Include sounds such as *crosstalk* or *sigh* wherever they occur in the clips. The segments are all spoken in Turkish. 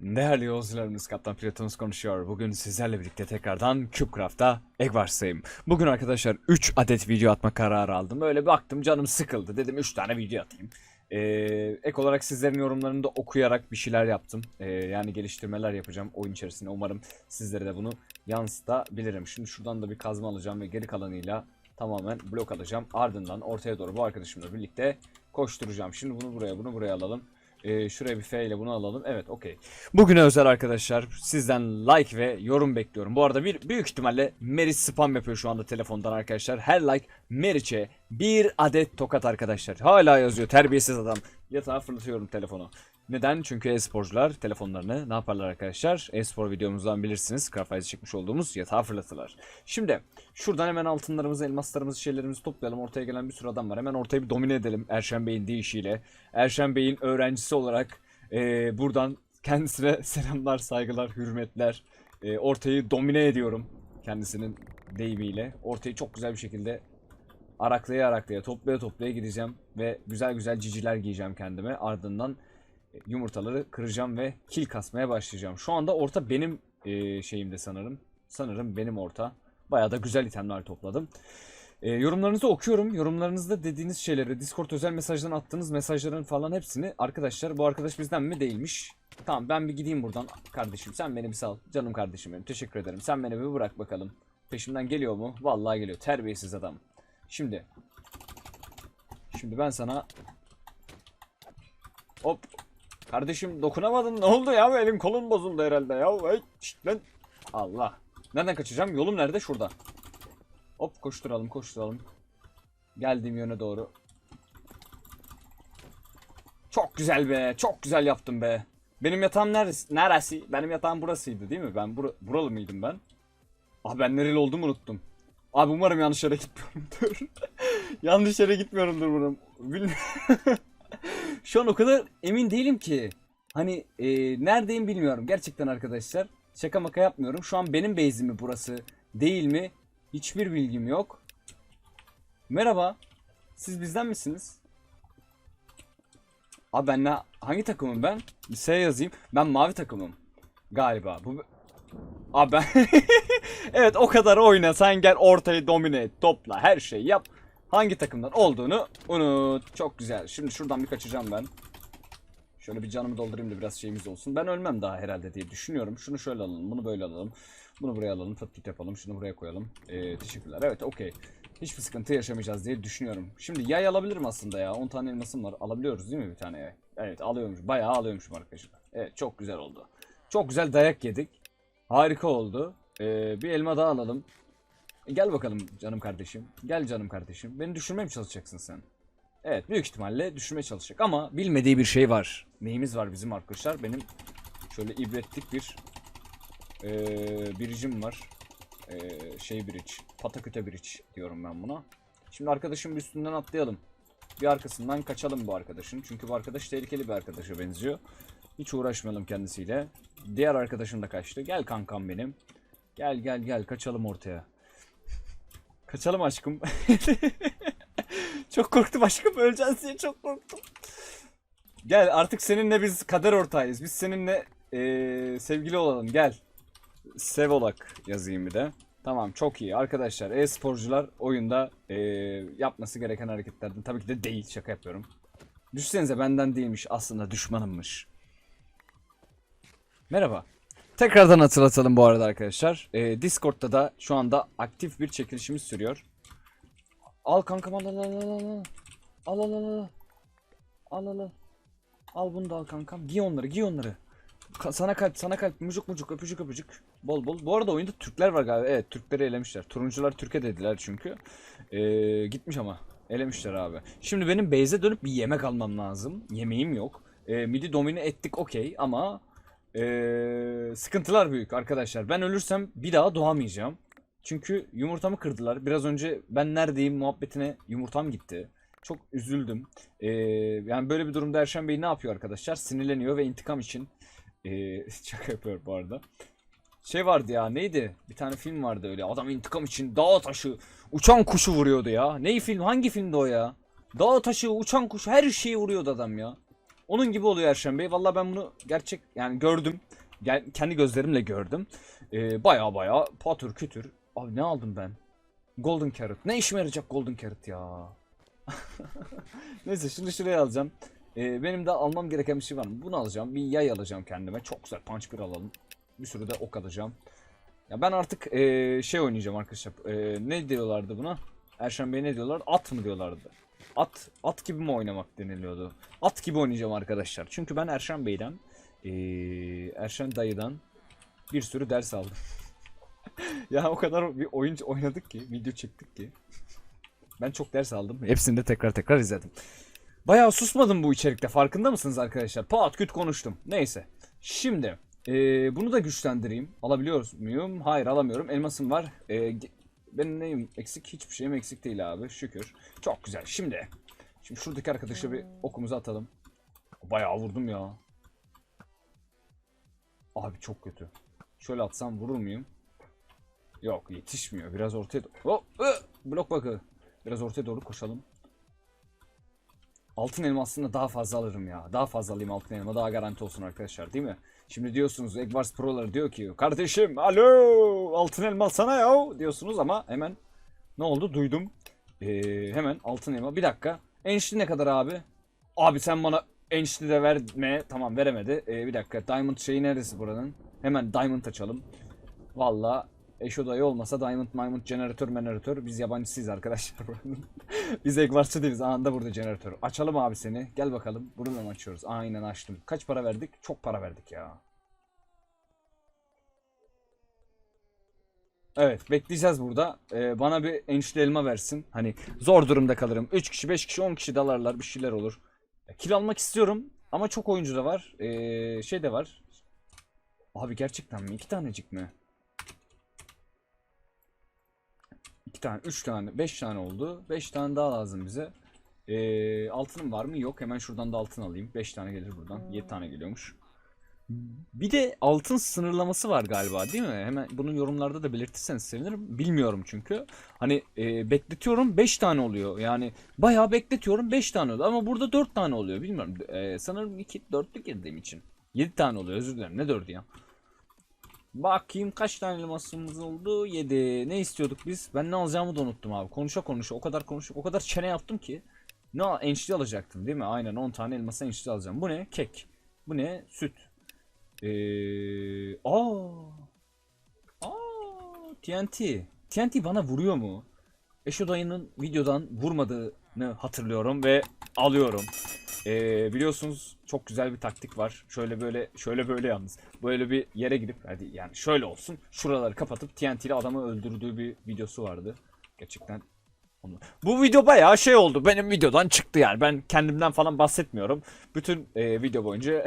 Değerli yolcularımız Kaptan Pilotumuz konuşuyor. Bugün sizlerle birlikte tekrardan CubeCraft'ta Eggwars'tayım. Bugün arkadaşlar 3 adet video atma kararı aldım. Böyle baktım canım sıkıldı. Dedim 3 tane video atayım. Ee, ek olarak sizlerin yorumlarını da okuyarak bir şeyler yaptım. Ee, yani geliştirmeler yapacağım oyun içerisinde. Umarım sizlere de bunu yansıtabilirim. Şimdi şuradan da bir kazma alacağım ve geri kalanıyla tamamen blok alacağım. Ardından ortaya doğru bu arkadaşımla birlikte koşturacağım. Şimdi bunu buraya bunu buraya alalım. Ee, şuraya bir F ile bunu alalım. Evet okey. Bugüne özel arkadaşlar sizden like ve yorum bekliyorum. Bu arada bir büyük ihtimalle Meriç spam yapıyor şu anda telefondan arkadaşlar. Her like Meriç'e bir adet tokat arkadaşlar. Hala yazıyor terbiyesiz adam. Yatağa fırlatıyorum telefonu. Neden? Çünkü e-sporcular telefonlarını ne yaparlar arkadaşlar? E-spor videomuzdan bilirsiniz. Craftwise'ı çekmiş olduğumuz yatağa fırlatırlar. Şimdi şuradan hemen altınlarımızı, elmaslarımızı, şeylerimizi toplayalım. Ortaya gelen bir sürü adam var. Hemen ortayı bir domine edelim Erşen Bey'in deyişiyle. Erşen Bey'in öğrencisi olarak eee, buradan kendisine *laughs* selamlar, saygılar, hürmetler. Eee, ortayı domine ediyorum kendisinin deyimiyle. Ortayı çok güzel bir şekilde araklaya araklaya, toplaya toplaya gideceğim. Ve güzel güzel ciciler giyeceğim kendime. Ardından yumurtaları kıracağım ve kil kasmaya başlayacağım. Şu anda orta benim eee, şeyimde sanırım. Sanırım benim orta. Bayağı da güzel itemler topladım. Eee, yorumlarınızı okuyorum. Yorumlarınızda dediğiniz şeyleri, Discord özel mesajdan attığınız mesajların falan hepsini arkadaşlar bu arkadaş bizden mi değilmiş. Tamam ben bir gideyim buradan kardeşim. Sen beni bir sal. Canım kardeşim benim. Teşekkür ederim. Sen beni bir bırak bakalım. Peşimden geliyor mu? Vallahi geliyor. Terbiyesiz adam. Şimdi. Şimdi ben sana Hop Kardeşim dokunamadın ne oldu ya elin kolun bozuldu herhalde ya. Hey, şşt lan. Allah. Nereden kaçacağım? Yolum nerede? Şurada. Hop koşturalım koşturalım. Geldiğim yöne doğru. Çok güzel be. Çok güzel yaptım be. Benim yatağım neresi? Neresi? Benim yatağım burasıydı değil mi? Ben bura, buralı mıydım ben? Ah ben nereli olduğumu unuttum. Abi umarım yanlış yere gitmiyorumdur. *laughs* yanlış yere gitmiyorumdur umarım. Bilmiyorum. *laughs* Şu an o kadar emin değilim ki. Hani e, neredeyim bilmiyorum. Gerçekten arkadaşlar. Şaka maka yapmıyorum. Şu an benim base'im mi burası değil mi? Hiçbir bilgim yok. Merhaba. Siz bizden misiniz? Abi ben ne, hangi takımım ben? Bir yazayım. Ben mavi takımım. Galiba. Bu Abi ben *laughs* Evet o kadar oyna. Sen gel ortayı domine et. Topla. Her şeyi yap. Hangi takımdan olduğunu unut. Çok güzel. Şimdi şuradan bir kaçacağım ben. Şöyle bir canımı doldurayım da biraz şeyimiz olsun. Ben ölmem daha herhalde diye düşünüyorum. Şunu şöyle alalım. Bunu böyle alalım. Bunu buraya alalım. Fıt fıt yapalım. Şunu buraya koyalım. Ee, teşekkürler. Evet okey. Hiçbir sıkıntı yaşamayacağız diye düşünüyorum. Şimdi yay alabilirim aslında ya. 10 tane elmasım var. Alabiliyoruz değil mi bir tane yay? Evet alıyormuş. Bayağı alıyormuşum arkadaşlar. Evet çok güzel oldu. Çok güzel dayak yedik. Harika oldu. Ee, bir elma daha alalım. E, Gel bakalım canım kardeşim. Gel canım kardeşim. Beni düşürmeye mi çalışacaksın sen? Evet büyük ihtimalle düşürmeye çalışacak ama bilmediği bir şey var. Neyimiz var bizim arkadaşlar? Benim şöyle ibretlik bir eee biricim var. Eee, şey bridge. Pataküte bridge diyorum ben buna. Şimdi arkadaşın bir üstünden atlayalım. Bir arkasından kaçalım bu arkadaşın. Çünkü bu arkadaş tehlikeli bir arkadaşa benziyor. Hiç uğraşmayalım kendisiyle. Diğer arkadaşım da kaçtı. Gel kankam benim. Gel gel gel kaçalım ortaya. Kaçalım aşkım. *laughs* çok korktum aşkım öleceğiz diye çok korktum. Gel artık seninle biz kader ortağıyız. Biz seninle eee, sevgili olalım gel. Sevolak yazayım bir de. Tamam çok iyi arkadaşlar e-sporcular oyunda eee, yapması gereken hareketlerden tabii ki de değil şaka yapıyorum. Düşsenize benden değilmiş aslında düşmanımmış. Merhaba. Tekrardan hatırlatalım bu arada arkadaşlar. Ee, Discord'da da şu anda aktif bir çekilişimiz sürüyor. Al kankam al al al al al. Al al al al. Al al al. Bunu da al kankam. Giy onları giy onları. Ka- sana kalp sana kalp mucuk mucuk öpücük öpücük. Bol bol. Bu arada oyunda Türkler var galiba. Evet Türkleri elemişler. Turuncular Türkiye dediler çünkü. Ee, gitmiş ama. Elemişler abi. Şimdi benim base'e dönüp bir yemek almam lazım. Yemeğim yok. Ee, midi domine ettik okey ama ee, sıkıntılar büyük arkadaşlar. Ben ölürsem bir daha doğamayacağım. Çünkü yumurtamı kırdılar. Biraz önce ben neredeyim muhabbetine yumurtam gitti. Çok üzüldüm. Ee, yani böyle bir durumda Erşen Bey ne yapıyor arkadaşlar? Sinirleniyor ve intikam için ee, *laughs* şaka yapıyor bu arada. Şey vardı ya neydi? Bir tane film vardı öyle. Adam intikam için dağ taşı, uçan kuşu vuruyordu ya. Ney film? Hangi filmdi o ya? Dağ taşı, uçan kuş her şeyi vuruyordu adam ya. Onun gibi oluyor Erşen Bey. Vallahi ben bunu gerçek yani gördüm. Gel, kendi gözlerimle gördüm. Ee, baya baya patır kütür. Abi ne aldım ben? Golden Carrot. Ne işime yarayacak Golden Carrot ya? *laughs* Neyse şimdi şuraya alacağım. Ee, benim de almam gereken bir şey var mı? Bunu alacağım. Bir yay alacağım kendime. Çok güzel punch bir alalım. Bir sürü de ok alacağım. Ya ben artık ee, şey oynayacağım arkadaşlar. Ee, ne diyorlardı buna? Erşen Bey ne diyorlar? At mı diyorlardı? At at gibi mi oynamak deniliyordu? At gibi oynayacağım arkadaşlar. Çünkü ben Erşen Bey'den ee, Erşen dayıdan bir sürü ders aldım. *laughs* ya o kadar bir oyun oynadık ki, video çektik ki. Ben çok ders aldım. Hepsini de tekrar tekrar izledim. Bayağı susmadım bu içerikte. Farkında mısınız arkadaşlar? Pat küt konuştum. Neyse. Şimdi ee, bunu da güçlendireyim. Alabiliyor muyum? Hayır alamıyorum. Elmasım var. Ee, benim neyim eksik? Hiçbir şeyim eksik değil abi. Şükür. Çok güzel. Şimdi Şimdi şuradaki arkadaşa bir okumuzu atalım. Bayağı vurdum ya. Abi çok kötü. Şöyle atsam vurur muyum? Yok yetişmiyor. Biraz ortaya... Hop! ı! Blok bakı. Biraz ortaya doğru koşalım. Altın elma aslında daha fazla alırım ya. Daha fazla alayım altın elma. Daha garanti olsun arkadaşlar değil mi? Şimdi diyorsunuz Eggwars Pro'ları diyor ki kardeşim alo altın elma sana ya diyorsunuz ama hemen ne oldu duydum. Ee, hemen altın elma. Bir dakika. Enişte ne kadar abi? Abi sen bana enişte de verme. Tamam veremedi. Ee, bir dakika. Diamond şeyi neresi buranın? Hemen Diamond açalım. Valla Eşo dayı olmasa Diamond Diamond jeneratör jeneratör biz yabancısıyız arkadaşlar *laughs* biz Eggwars'çı değiliz. Anında burada jeneratör. Açalım abi seni. Gel bakalım. Bunu da mı açıyoruz? Aynen açtım. Kaç para verdik? Çok para verdik ya. Evet bekleyeceğiz burada. Ee, bana bir enişte elma versin. Hani zor durumda kalırım. 3 kişi 5 kişi 10 kişi dalarlar bir şeyler olur. Kil almak istiyorum ama çok oyuncu da var. Ee, şey de var. Abi gerçekten mi? İki tanecik mi? İki tane, üç tane, beş tane oldu. Beş tane daha lazım bize. Ee, altınım var mı? Yok. Hemen şuradan da altın alayım. Beş tane gelir buradan. Yedi tane geliyormuş. Bir de altın sınırlaması var galiba değil mi? Hemen bunun yorumlarda da belirtirseniz sevinirim. Bilmiyorum çünkü. Hani e, bekletiyorum 5 tane oluyor. Yani bayağı bekletiyorum 5 tane oluyor. Ama burada 4 tane oluyor. Bilmiyorum. E, sanırım 2 4'lük girdiğim için. 7 tane oluyor özür dilerim. Ne 4'ü ya? Bakayım kaç tane elmasımız oldu? 7. Ne istiyorduk biz? Ben ne alacağımı da unuttum abi. Konuşa konuşa o kadar konuşup o kadar çene yaptım ki. Ne enişte alacaktım değil mi? Aynen 10 tane elmasa enişte alacağım. Bu ne? Kek. Bu ne? Süt. Ee, aa. Aa, TNT. TNT bana vuruyor mu? Eşo dayının videodan vurmadığını hatırlıyorum ve alıyorum. Ee, biliyorsunuz çok güzel bir taktik var. Şöyle böyle şöyle böyle yalnız. Böyle bir yere gidip hadi yani şöyle olsun. Şuraları kapatıp TNT ile adamı öldürdüğü bir videosu vardı. Gerçekten bu video bayağı şey oldu. Benim videodan çıktı yani. Ben kendimden falan bahsetmiyorum. Bütün e, video boyunca *laughs*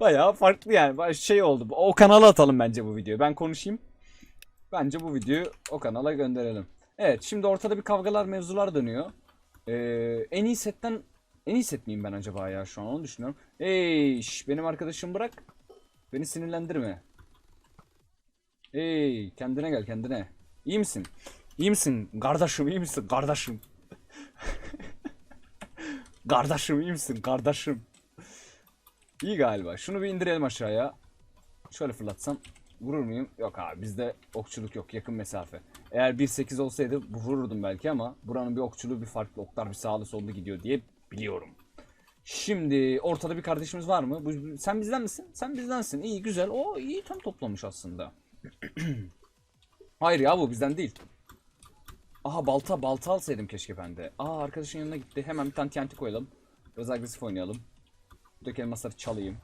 bayağı farklı yani. Şey oldu. O kanala atalım bence bu videoyu. Ben konuşayım. Bence bu videoyu o kanala gönderelim. Evet şimdi ortada bir kavgalar mevzular dönüyor. Ee, en iyi setten en iyi set miyim ben acaba ya şu an onu düşünüyorum. Şş, benim arkadaşım bırak. Beni sinirlendirme. Hey kendine gel kendine. İyi misin? İyi misin? Kardeşim iyi misin? Kardeşim. *laughs* Kardeşim iyi misin? Kardeşim. İyi galiba. Şunu bir indirelim aşağıya. Şöyle fırlatsam vurur muyum? Yok abi bizde okçuluk yok yakın mesafe. Eğer 1.8 olsaydı vururdum belki ama buranın bir okçuluğu bir farklı oklar bir sağlı sollu gidiyor diye biliyorum. Şimdi ortada bir kardeşimiz var mı? Bu, sen bizden misin? Sen bizdensin. İyi güzel. O iyi tam toplamış aslında. *clears throat* Hayır ya bu bizden değil. Aha balta balta alsaydım keşke ben de. Aa arkadaşın yanına gitti. Hemen bir tane TNT koyalım. Biraz agresif oynayalım. Buradaki elmasları çalayım.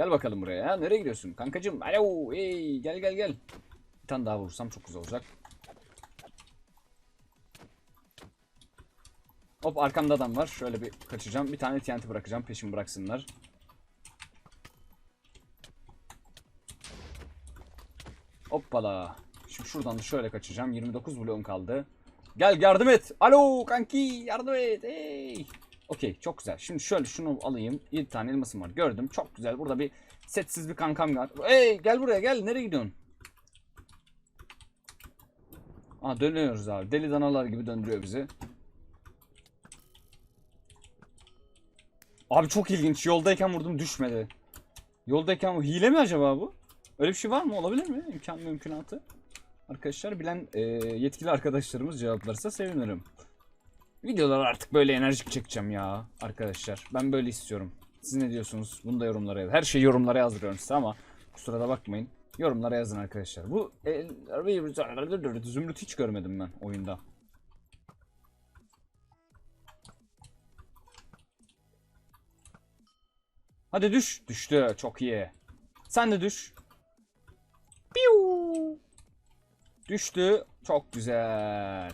Gel bakalım buraya ya. Nereye gidiyorsun? Kankacım. Alo. Hey, gel gel gel. Bir tane daha vursam çok güzel olacak. Hop arkamda adam var. Şöyle bir kaçacağım. Bir tane TNT bırakacağım. Peşimi bıraksınlar. Hoppala. Şimdi şuradan da şöyle kaçacağım. 29 bloğum kaldı. Gel yardım et. Alo kanki yardım et. Hey. Okey çok güzel. Şimdi şöyle şunu alayım. 7 tane elmasım var. Gördüm. Çok güzel. Burada bir setsiz bir kankam var. Hey gel buraya gel. Nereye gidiyorsun? Aa dönüyoruz abi. Deli danalar gibi döndürüyor bizi. Abi çok ilginç. Yoldayken vurdum düşmedi. Yoldayken bu hile mi acaba bu? Öyle bir şey var mı? Olabilir mi? İmkan mümkünatı. Arkadaşlar bilen e, yetkili arkadaşlarımız cevaplarsa sevinirim. Videoları artık böyle enerjik çekeceğim ya arkadaşlar. Ben böyle istiyorum. Siz ne diyorsunuz? Bunu da yorumlara yazın. Her şeyi yorumlara yazdırıyorum size ama kusura da bakmayın. Yorumlara yazın arkadaşlar. Bu zümrüt hiç görmedim ben oyunda. Hadi düş. Düştü. Çok iyi. Sen de düş. Piu. Düştü. Çok güzel.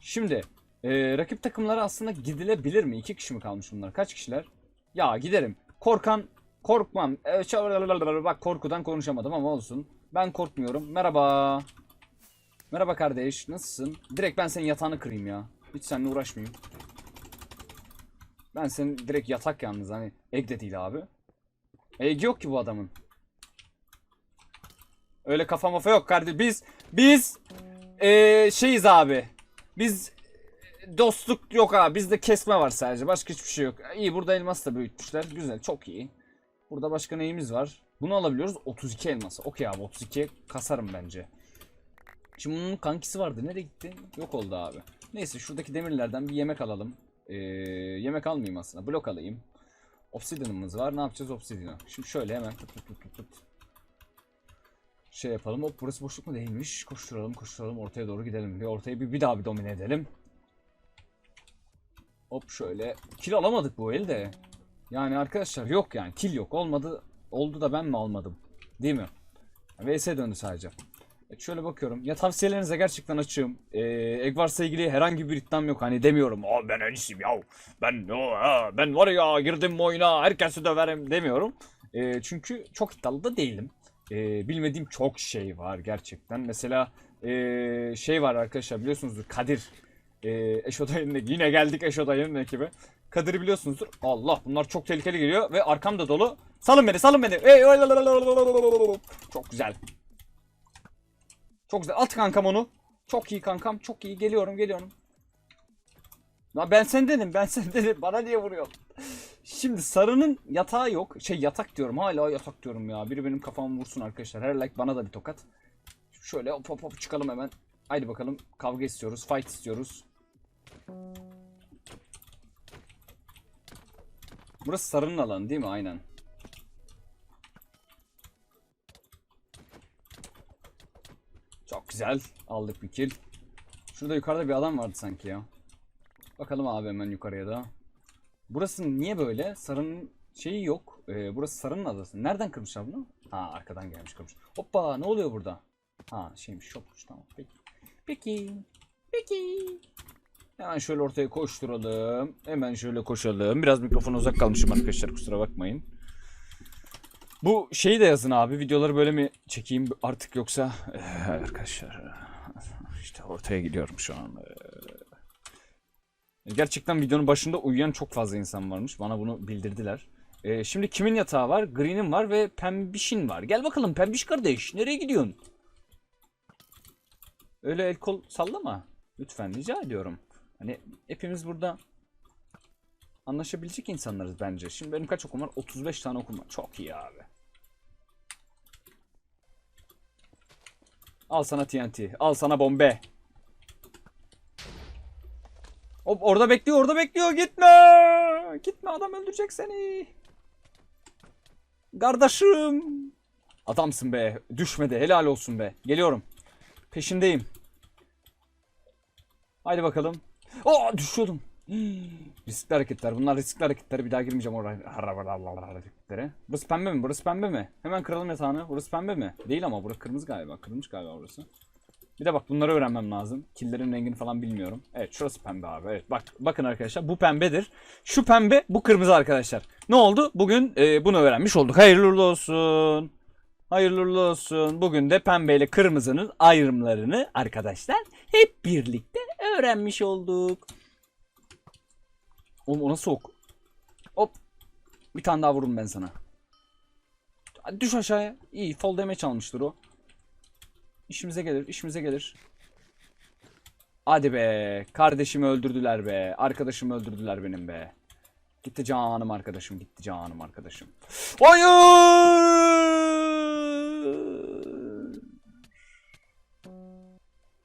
Şimdi e, rakip takımlara aslında gidilebilir mi? İki kişi mi kalmış bunlar? Kaç kişiler? Ya giderim. Korkan korkmam. E, şa- bak korkudan konuşamadım ama olsun. Ben korkmuyorum. Merhaba. Merhaba kardeş. Nasılsın? Direkt ben senin yatağını kırayım ya. Hiç seninle uğraşmayayım. Ben senin direkt yatak yalnız hani egg de değil abi. Egg yok ki bu adamın. Öyle kafa mafa yok kardeş. Biz biz eee şeyiz abi. Biz dostluk yok abi. Bizde kesme var sadece. Başka hiçbir şey yok. İyi burada elmas da büyütmüşler. Güzel. Çok iyi. Burada başka neyimiz var? Bunu alabiliyoruz. 32 elması. Okey abi 32 kasarım bence. Şimdi bunun kankisi vardı. Nereye gitti? Yok oldu abi. Neyse şuradaki demirlerden bir yemek alalım. Ee, yemek almayayım aslında. Blok alayım. Obsidian'ımız var. Ne yapacağız obsidian'ı? Şimdi şöyle hemen tut tut tut tut. Şey yapalım. Hop burası boşluk mu değilmiş. Koşturalım koşturalım ortaya doğru gidelim. Bir ortayı bir, bir daha bir domine edelim. Hop şöyle. Kill alamadık bu elde. Yani arkadaşlar yok yani. Kill yok. Olmadı. Oldu da ben mi almadım? Değil mi? VS döndü sadece. Evet, şöyle bakıyorum. Ya tavsiyelerinize gerçekten açığım. Ee, Eggwars'la ilgili herhangi bir iddiam yok. Hani demiyorum. Aa ben en iyisiyim ya. Ben, ha, ben var ya girdim oyuna herkesi döverim demiyorum. Ee, çünkü çok iddialı da değilim. Ee, bilmediğim çok şey var gerçekten. Mesela ee, şey var arkadaşlar biliyorsunuzdur Kadir. Ee, Eşodayı'nın yine geldik Eşodayı'nın ekibi. Kadir'i biliyorsunuzdur. Allah bunlar çok tehlikeli geliyor ve arkam da dolu. Salın beni salın beni. Ey, Çok güzel. Çok güzel. At kankam onu. Çok iyi kankam. Çok iyi. Geliyorum geliyorum. La ben sen dedim. Ben sen dedim. Bana niye vuruyorsun? Şimdi sarının yatağı yok. Şey yatak diyorum. Hala yatak diyorum ya. Biri benim kafamı vursun arkadaşlar. Her like bana da bir tokat. Şöyle hop hop hop çıkalım hemen. Haydi bakalım. Kavga istiyoruz. Fight istiyoruz. Burası sarının alanı değil mi? Aynen. Çok güzel. Aldık bir kill. Şurada yukarıda bir adam vardı sanki ya. Bakalım abi hemen yukarıya da. Burası niye böyle? Sarının şeyi yok. Ee, burası sarının adası. Nereden kırmışlar bunu? Ha arkadan gelmiş kırmış. Hoppa ne oluyor burada? Ha şeymiş şokmuş tamam. Peki. Peki. Peki. Hemen şöyle ortaya koşturalım. Hemen şöyle koşalım. Biraz mikrofona uzak kalmışım arkadaşlar kusura bakmayın. Bu şeyi de yazın abi. Videoları böyle mi çekeyim artık yoksa Eh, arkadaşlar işte ortaya gidiyorum şu an. Eh. Gerçekten videonun başında uyuyan çok fazla insan varmış. Bana bunu bildirdiler. Eh, şimdi kimin yatağı var? Green'in var ve Pembiş'in var. Gel bakalım Pembiş kardeş. Nereye gidiyorsun? Öyle el kol sallama. Lütfen rica ediyorum. Hani hepimiz burada anlaşabilecek insanlarız bence. Şimdi benim kaç okum var? 35 tane okum var. Çok iyi abi. Al sana TNT. Al sana bombe. Hop orada bekliyor orada bekliyor. Gitme. Gitme adam öldürecek seni. Kardeşim. Adamsın be. Düşmedi. Helal olsun be. Geliyorum. Peşindeyim. Haydi bakalım. Aa düşüyordum. Hii, riskli hareketler. Bunlar riskli hareketler. Bir daha girmeyeceğim oraya. hareketlere. Burası pembe mi? Burası pembe mi? Hemen kıralım yatağını. Burası pembe mi? Değil ama burası kırmızı galiba. Kırılmış galiba burası. Bir de bak bunları öğrenmem lazım. Killerin rengini falan bilmiyorum. Evet şurası pembe abi. Evet bak bakın arkadaşlar bu pembedir. Şu pembe bu kırmızı arkadaşlar. Ne oldu? Bugün e, bunu öğrenmiş olduk. Hayırlı olsun. Hayırlı olsun. Bugün de pembe ile kırmızının ayrımlarını arkadaşlar hep birlikte öğrenmiş olduk. Oğlum o nasıl ok? Hop. Bir tane daha vururum ben sana. Düş aşağıya. İyi fall damage almıştır o. İşimize gelir, işimize gelir. Hadi be. Kardeşimi öldürdüler be. Arkadaşımı öldürdüler benim be. Gitti canım arkadaşım. Gitti canım arkadaşım. Hayır.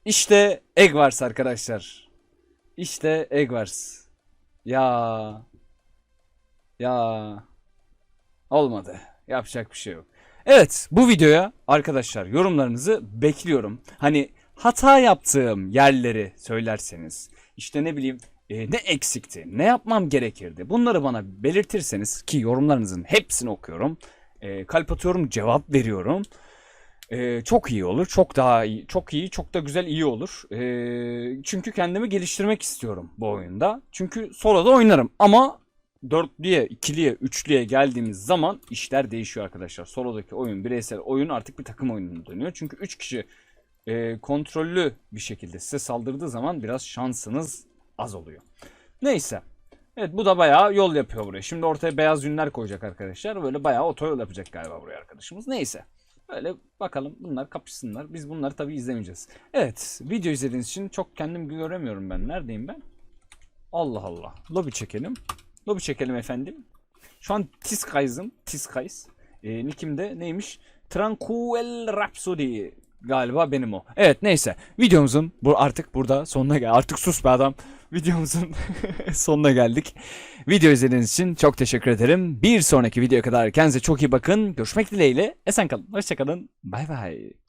İşte Eggwars arkadaşlar. İşte Eggwars. Ya. Ya. Olmadı. Yapacak bir şey yok. Evet bu videoya arkadaşlar yorumlarınızı bekliyorum. Hani hata yaptığım yerleri söylerseniz işte ne bileyim e, ne eksikti ne yapmam gerekirdi bunları bana belirtirseniz ki yorumlarınızın hepsini okuyorum. E, kalp atıyorum cevap veriyorum. E, çok iyi olur çok daha iyi çok iyi çok da güzel iyi olur. E, çünkü kendimi geliştirmek istiyorum bu oyunda. Çünkü soloda oynarım ama dörtlüye, ikiliye, üçlüye geldiğimiz zaman işler değişiyor arkadaşlar. Solo'daki oyun, bireysel oyun artık bir takım oyununa dönüyor. Çünkü 3 kişi e, kontrollü bir şekilde size saldırdığı zaman biraz şansınız az oluyor. Neyse. Evet bu da bayağı yol yapıyor buraya. Şimdi ortaya beyaz yünler koyacak arkadaşlar. Böyle bayağı otoyol yapacak galiba buraya arkadaşımız. Neyse. Böyle bakalım bunlar kapışsınlar. Biz bunları tabii izlemeyeceğiz. Evet video izlediğiniz için çok kendim göremiyorum ben. Neredeyim ben? Allah Allah. Lobi çekelim. Lobi çekelim efendim. Şu an Tiskays'ım. Tiskays. E, nickim de neymiş? Tranquil Rhapsody. Galiba benim o. Evet neyse. Videomuzun bu artık burada sonuna gel. Artık sus be adam. Videomuzun *laughs* sonuna geldik. Video izlediğiniz için çok teşekkür ederim. Bir sonraki videoya kadar kendinize çok iyi bakın. Görüşmek dileğiyle. Esen kalın. Hoşçakalın. Bay bay.